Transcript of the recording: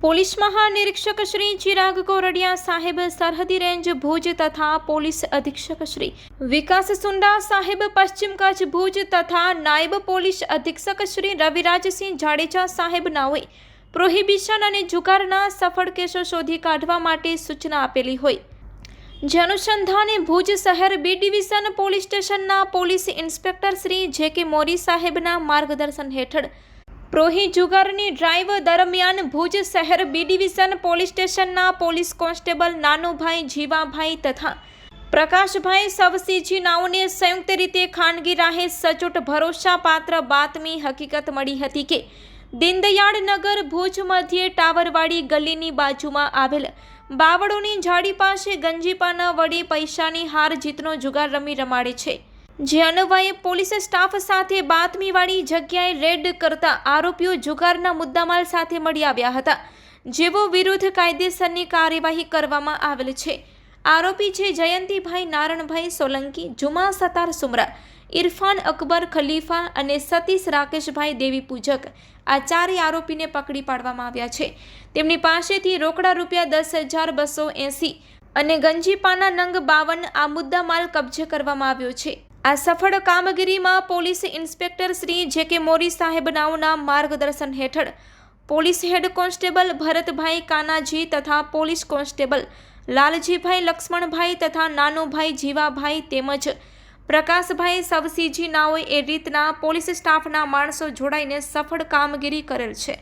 Police. મહાનિરીક્ષક શ્રી ચિરાગ કોરડિયા સાહેબ સરહદી રેન્જ ભુજ તથા પોલીસ અધિક્ષક શ્રી વિકાસ સુંડા સાહેબ પશ્ચિમ કચ્છ ભુજ તથા નાયબ પોલીસ અધિક્ષક શ્રી રવિરાજસિંહ જાડેજા સાહેબ નાઓએ પ્રોહિબિશન અને જુગારના સફળ કેસો શોધી કાઢવા માટે સૂચના આપેલી હોય. જે અનુસંધાને ભુજ શહેર બી ડિવિઝન પોલીસ સ્ટેશનના police inspector Shri J K Mori સાહેબના માર્ગદર્શન હેઠળ પ્રોહી જુગારની ડ્રાઈવ દરમિયાન ભુજ શહેર બી ડિવિઝન પોલીસ સ્ટેશનના પોલીસ કોન્સ્ટેબલ નાનુભાઈ, જીવાભાઈ તથા પ્રકાશભાઈ સવસીજી નાઓને સંયુક્ત રીતે ખાનગી રાહે સચોટ ભરોસાપાત્ર બાતમી હકીકત મળી હતી કે દીનદયાળ નગર ભુજ મધ્યે ટાવરવાડી ગલીની બાજુમાં આવેલ બાવળોની ઝાડી પાસે ગંજીપાના વડે પૈસાની હાર જીતનો જુગાર રમી રમાડે છે. જે અન્વયે પોલીસ સ્ટાફ સાથે બાતમીવાળી જગ્યાએ રેડ કરતા આરોપીઓ જુગારના મુદ્દામાલ સાથે મળી આવ્યા હતા જેવો વિરુદ્ધ કાયદેસરની કાર્યવાહી કરવામાં આવેલ છે. આરોપી છે જયંતિભાઈ નારણભાઈ સોલંકી, જુમા સતાર સુમરા, ઇરફાન અકબર ખલીફા અને સતીશ રાકેશભાઈ દેવી પૂજક. આ ચારેય આરોપીને પકડી પાડવામાં આવ્યા છે. તેમની પાસેથી રોકડા રૂપિયા દસ હજાર બસો એંસી અને ગંજીપાના નંગ બાવન આ મુદ્દામાલ કબજે કરવામાં આવ્યો છે. આ સફળ કામગીરીમાં પોલીસ ઇન્સ્પેક્ટર શ્રી જે કે મોરી સાહેબ નાઓના માર્ગદર્શન હેઠળ police head constable Bharatbhai Kanaji તથા પોલીસ કોન્સ્ટેબલ લાલજીભાઈ લક્ષ્મણભાઈ તથા નાનુભાઈ જીવાભાઈ તેમજ પ્રકાશભાઈ સવસીજી નાઓએ એ રીતના પોલીસ સ્ટાફના માણસો જોડાઈને સફળ કામગીરી કરેલ છે.